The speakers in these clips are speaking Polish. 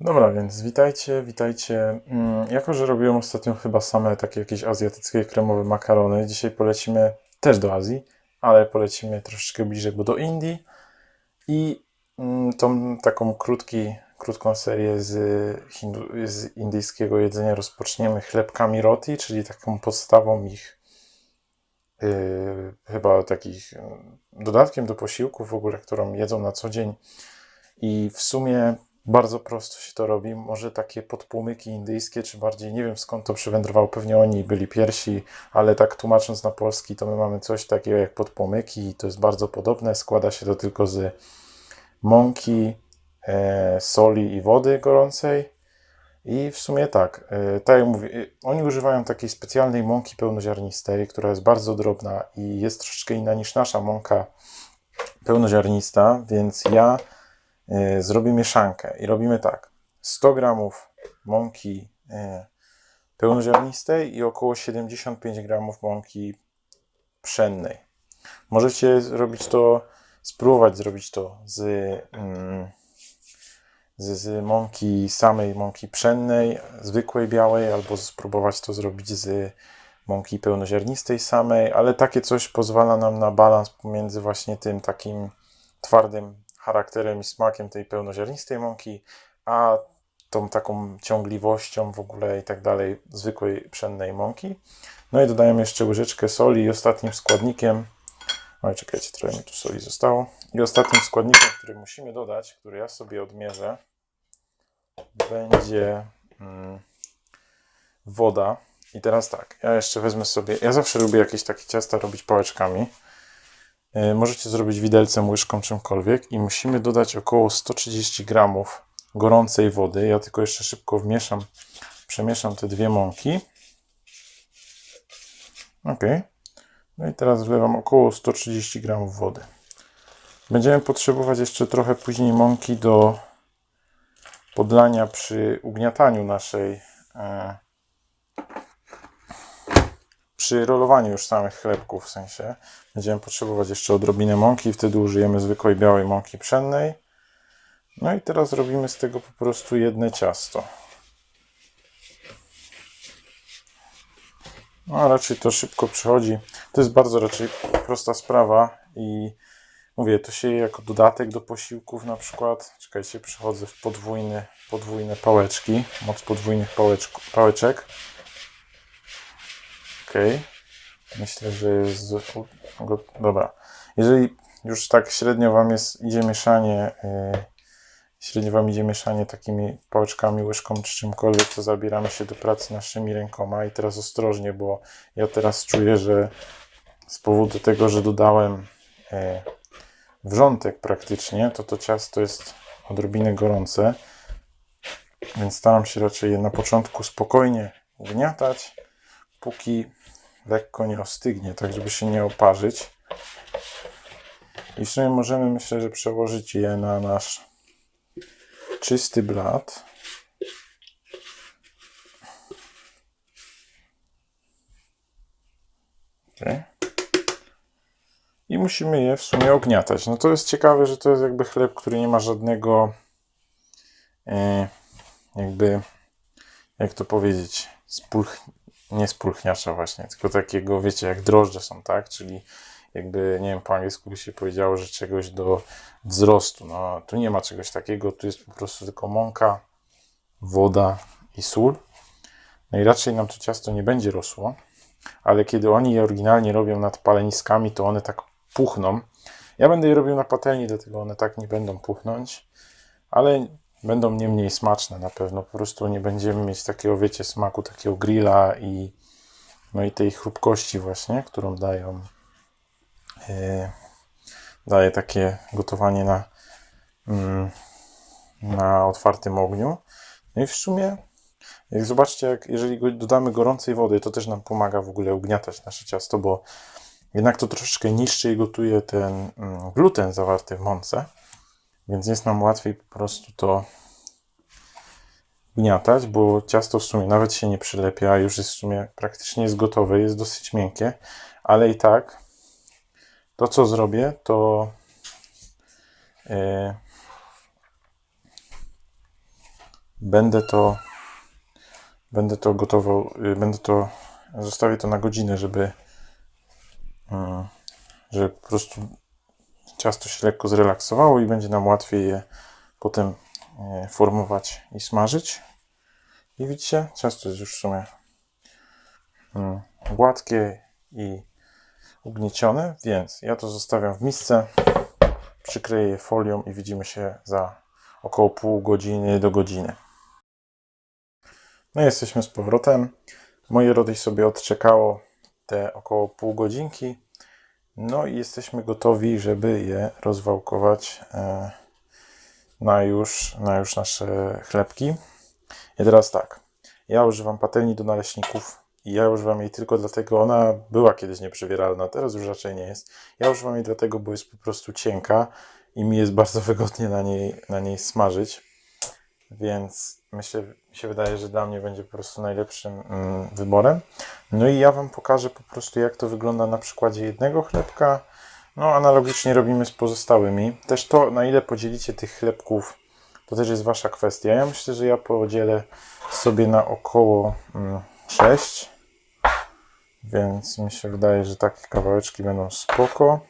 Dobra, więc witajcie, witajcie. Mm, Jako, że robiłem ostatnio chyba same takie jakieś azjatyckie kremowe makarony, dzisiaj polecimy też do Azji, ale polecimy troszeczkę bliżej, bo do Indii i mm, tą taką krótki, krótką serię z, hindu, z indyjskiego jedzenia rozpoczniemy chlebkami roti, czyli taką podstawą ich yy, chyba takich yy, dodatkiem do posiłków w ogóle, którą jedzą na co dzień i w sumie bardzo prosto się to robi. Może takie podpłomyki indyjskie, czy bardziej nie wiem skąd to przywędrowało, pewnie oni byli pierwsi, ale tak tłumacząc na polski, to my mamy coś takiego jak podpłomyki i to jest bardzo podobne. Składa się to tylko z mąki, e, soli i wody gorącej. I w sumie tak, e, tak jak mówię, e, oni używają takiej specjalnej mąki pełnoziarnistej, która jest bardzo drobna i jest troszeczkę inna niż nasza mąka pełnoziarnista, więc ja zrobię mieszankę i robimy tak. 100 gramów mąki e, pełnoziarnistej i około 75 gramów mąki pszennej. Możecie zrobić to, spróbować zrobić to z, mm, z, z mąki, samej mąki pszennej, zwykłej białej, albo spróbować to zrobić z mąki pełnoziarnistej samej, ale takie coś pozwala nam na balans pomiędzy właśnie tym takim twardym charakterem i smakiem tej pełnoziarnistej mąki, a tą taką ciągliwością w ogóle i tak dalej zwykłej pszennej mąki. No i dodajemy jeszcze łyżeczkę soli i ostatnim składnikiem, oj czekajcie, trochę mi tu soli zostało, i ostatnim składnikiem, który musimy dodać, który ja sobie odmierzę, będzie mm, woda. I teraz tak, ja jeszcze wezmę sobie, ja zawsze lubię jakieś takie ciasta robić pałeczkami. E, Możecie zrobić widelcem, łyżką, czymkolwiek i musimy dodać około 130 gramów gorącej wody. Ja tylko jeszcze szybko wmieszam, przemieszam te dwie mąki. Ok. No i teraz wlewam około 130 gramów wody. Będziemy potrzebować jeszcze trochę później mąki do podlania przy ugniataniu naszej, e, przy rolowaniu już samych chlebków w sensie. Będziemy potrzebować jeszcze odrobinę mąki, wtedy użyjemy zwykłej białej mąki pszennej. No i teraz robimy z tego po prostu jedno ciasto. No, raczej to szybko przychodzi. To jest bardzo raczej prosta sprawa i mówię, to się je jako dodatek do posiłków na przykład. Czekajcie, przechodzę w podwójne, podwójne pałeczki, moc podwójnych pałeczku, pałeczek. Ok. Myślę, że jest. Dobra. Jeżeli już tak średnio Wam jest, idzie mieszanie, yy, średnio Wam idzie mieszanie takimi pałeczkami, łyżką czy czymkolwiek, to zabieramy się do pracy naszymi rękoma. I teraz ostrożnie, bo ja teraz czuję, że z powodu tego, że dodałem yy, wrzątek praktycznie, to to ciasto jest odrobinę gorące. Więc staram się raczej je na początku spokojnie ugniatać, póki lekko nie ostygnie, tak żeby się nie oparzyć. I w sumie możemy, myślę, że przełożyć je na nasz czysty blat. Okay. I musimy je w sumie ogniatać. No to jest ciekawe, że to jest jakby chleb, który nie ma żadnego e, jakby, jak to powiedzieć, spulch, nie spulchniacza właśnie, tylko takiego, wiecie, jak drożdże są, tak? Czyli jakby, nie wiem, po angielsku by się powiedziało, że czegoś do wzrostu. No, tu nie ma czegoś takiego, tu jest po prostu tylko mąka, woda i sól. No i raczej nam to ciasto nie będzie rosło, ale kiedy oni je oryginalnie robią nad paleniskami, to one tak puchną. Ja będę je robił na patelni, dlatego one tak nie będą puchnąć, ale będą nie mniej smaczne na pewno. Po prostu nie będziemy mieć takiego, wiecie, smaku takiego grilla i no i tej chrupkości właśnie, którą dają yy, daje takie gotowanie na, mm, na otwartym ogniu. No i w sumie, jak zobaczcie, jak jeżeli go- dodamy gorącej wody, to też nam pomaga w ogóle ugniatać nasze ciasto, bo jednak to troszeczkę niszczy i gotuje ten mm, gluten zawarty w mące, więc jest nam łatwiej po prostu to gniatać, bo ciasto w sumie nawet się nie przylepia, już jest w sumie praktycznie jest gotowe, jest dosyć miękkie, ale i tak to co zrobię, to e, będę to będę to gotował, y, będę to zostawię to na godzinę, żeby mm, żeby po prostu ciasto się lekko zrelaksowało i będzie nam łatwiej je potem formować i smażyć. I widzicie, ciasto jest już w sumie mm, gładkie i ugniecione, więc ja to zostawiam w misce, przykleję je folią i widzimy się za około pół godziny do godziny. No i jesteśmy z powrotem. Moje rody sobie odczekało te około pół godzinki. No i jesteśmy gotowi, żeby je rozwałkować e, na już, na już nasze chlebki. I teraz tak, ja używam patelni do naleśników i ja używam jej tylko dlatego, ona była kiedyś nieprzewieralna, teraz już raczej nie jest. Ja używam jej dlatego, bo jest po prostu cienka i mi jest bardzo wygodnie na niej, na niej smażyć. Więc myślę, mi się wydaje, że dla mnie będzie po prostu najlepszym mm, wyborem. No i ja Wam pokażę po prostu, jak to wygląda na przykładzie jednego chlebka. No, analogicznie robimy z pozostałymi. Też to, na ile podzielicie tych chlebków, to też jest Wasza kwestia. Ja myślę, że ja podzielę sobie na około mm, 6. Więc mi się wydaje, że takie kawałeczki będą spoko.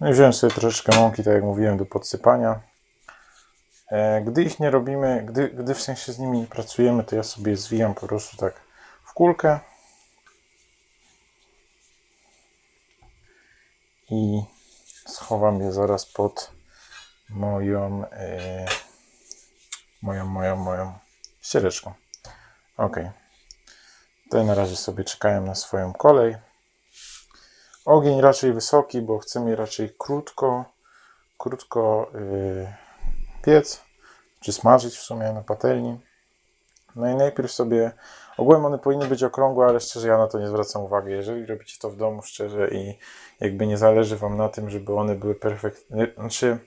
No i wziąłem sobie troszeczkę mąki, tak jak mówiłem, do podsypania. E, Gdy ich nie robimy, gdy, gdy w sensie z nimi nie pracujemy, to ja sobie zwijam po prostu tak w kulkę. I schowam je zaraz pod moją, e, moją, moją, moją ściereczką. Ok. Te na razie sobie czekają na swoją kolej. Ogień raczej wysoki, bo chcemy raczej krótko, krótko yy, piec, czy smażyć w sumie na patelni. No i najpierw sobie, ogółem one powinny być okrągłe, ale szczerze ja na to nie zwracam uwagi. Jeżeli robicie to w domu szczerze i jakby nie zależy Wam na tym, żeby one były perfektne, znaczy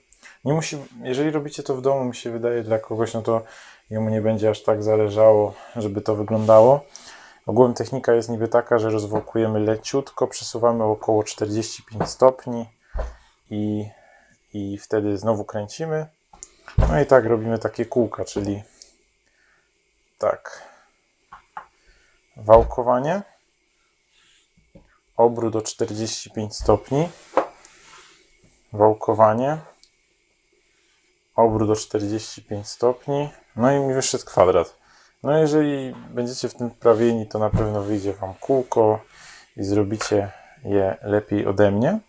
nie musi, jeżeli robicie to w domu, mi się wydaje dla kogoś, no to jemu nie będzie aż tak zależało, żeby to wyglądało. Ogółem technika jest niby taka, że rozwałkujemy leciutko, przesuwamy około 45 stopni i, i wtedy znowu kręcimy. No i tak robimy takie kółka, czyli tak. Wałkowanie. Obrót o 45 stopni. Wałkowanie. Obrót o 45 stopni. No i mi wyszedł kwadrat. No jeżeli będziecie w tym wprawieni, to na pewno wyjdzie Wam kółko i zrobicie je lepiej ode mnie.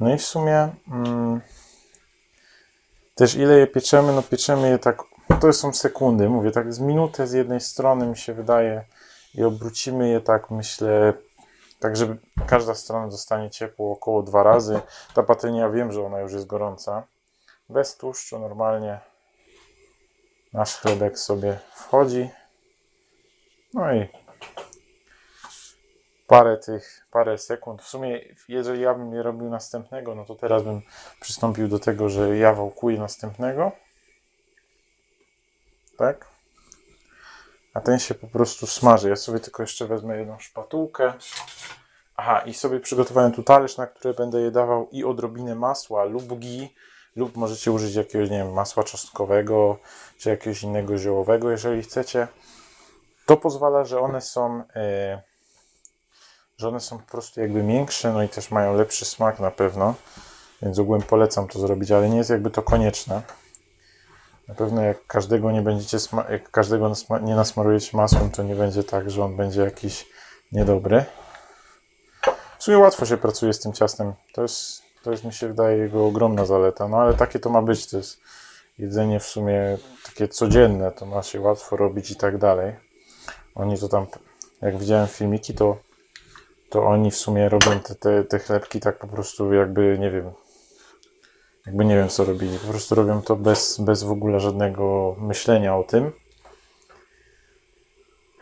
No i w sumie mm, też ile je pieczemy, no pieczemy je tak, to są sekundy, mówię tak z minutę z jednej strony mi się wydaje i obrócimy je tak myślę, tak żeby każda strona dostanie ciepło około dwa razy. Ta patelnia wiem, że ona już jest gorąca. Bez tłuszczu normalnie nasz chlebek sobie wchodzi. No i parę tych, parę sekund. W sumie, jeżeli ja bym je robił następnego, no to teraz bym przystąpił do tego, że ja wałkuję następnego. Tak? A ten się po prostu smaży. Ja sobie tylko jeszcze wezmę jedną szpatułkę. Aha, i sobie przygotowałem tu talerz, na który będę je dawał i odrobinę masła lub ghee, lub możecie użyć jakiegoś, nie wiem, masła czosnkowego, czy jakiegoś innego ziołowego, jeżeli chcecie. To pozwala, że one są, e, że one są po prostu jakby miększe, no i też mają lepszy smak na pewno, więc ogółem polecam to zrobić, ale nie jest jakby to konieczne. Na pewno jak każdego nie będziecie, jak każdego nie nasmarujecie masłem, to nie będzie tak, że on będzie jakiś niedobry. W sumie łatwo się pracuje z tym ciastem. To jest, to jest mi się wydaje jego ogromna zaleta. No ale takie to ma być. To jest jedzenie w sumie takie codzienne. To ma się łatwo robić i tak dalej. Oni to tam, jak widziałem filmiki, to, to oni w sumie robią te, te, te chlebki tak po prostu jakby, nie wiem, jakby nie wiem co robili. Po prostu robią to bez, bez w ogóle żadnego myślenia o tym.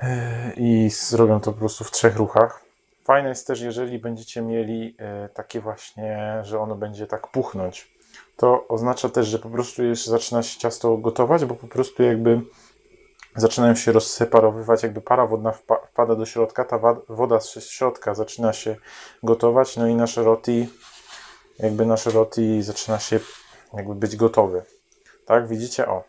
Yy, I zrobią to po prostu w trzech ruchach. Fajne jest też, jeżeli będziecie mieli e, takie właśnie, że ono będzie tak puchnąć. To oznacza też, że po prostu już zaczyna się ciasto gotować, bo po prostu jakby zaczynają się rozseparowywać, jakby para wodna wpa- wpada do środka, ta woda z środka zaczyna się gotować, no i nasze roti, jakby nasze roti zaczyna się jakby być gotowy. Tak, widzicie? O.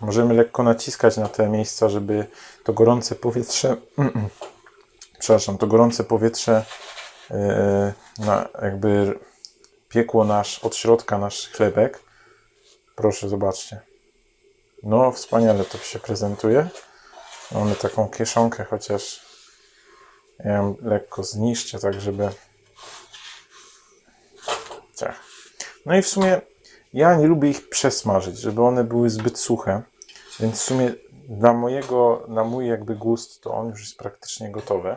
Możemy lekko naciskać na te miejsca, żeby to gorące powietrze, przepraszam, to gorące powietrze yy, na, jakby piekło nasz, od środka nasz chlebek. Proszę, zobaczcie. No, wspaniale to się prezentuje. Mamy taką kieszonkę, chociaż ją lekko zniszczę, tak żeby... Tak. No i w sumie ja nie lubię ich przesmażyć, żeby one były zbyt suche, więc w sumie dla mojego, na mój jakby gust, to on już jest praktycznie gotowy.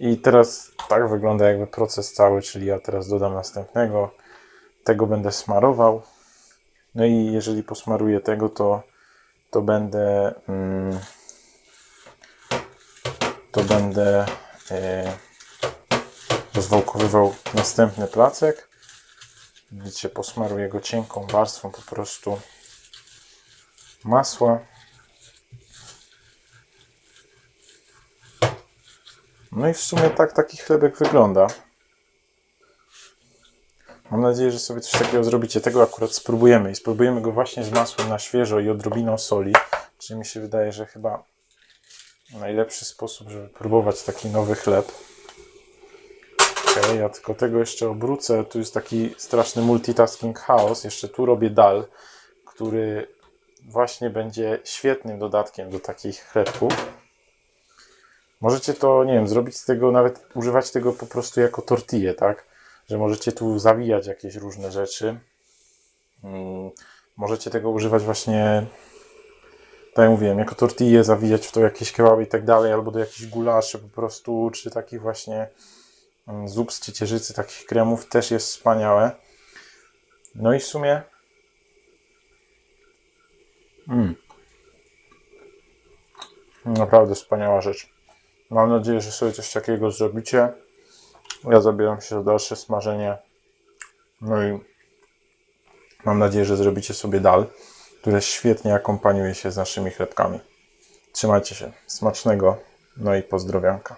I teraz tak wygląda jakby proces cały, czyli ja teraz dodam następnego, tego będę smarował. No i jeżeli posmaruję tego, to, to będę mm, to będę e, rozwałkowywał następny placek. Widzicie, posmaruję go cienką warstwą po prostu masła. No i w sumie tak taki chlebek wygląda. Mam nadzieję, że sobie coś takiego zrobicie. Tego akurat spróbujemy i spróbujemy go właśnie z masłem na świeżo i odrobiną soli. Czyli mi się wydaje, że chyba najlepszy sposób, żeby próbować taki nowy chleb. Ok, ja tylko tego jeszcze obrócę. Tu jest taki straszny multitasking chaos. Jeszcze tu robię dal, który właśnie będzie świetnym dodatkiem do takich chlebków. Możecie to, nie wiem, zrobić z tego, nawet używać tego po prostu jako tortillę, tak? Że możecie tu zawijać jakieś różne rzeczy. Mm, Możecie tego używać właśnie, tak jak mówiłem, jako tortillę, zawijać w to jakieś kebaby i tak dalej, albo do jakichś gulaszy po prostu, czy takich właśnie mm, zup z ciecierzycy, takich kremów, też jest wspaniałe. No i w sumie mm, naprawdę wspaniała rzecz. Mam nadzieję, że sobie coś takiego zrobicie. Ja zabieram się za dalsze smażenie. No i mam nadzieję, że zrobicie sobie dal, które świetnie akompaniuje się z naszymi chlebkami. Trzymajcie się. Smacznego. No i pozdrowianka.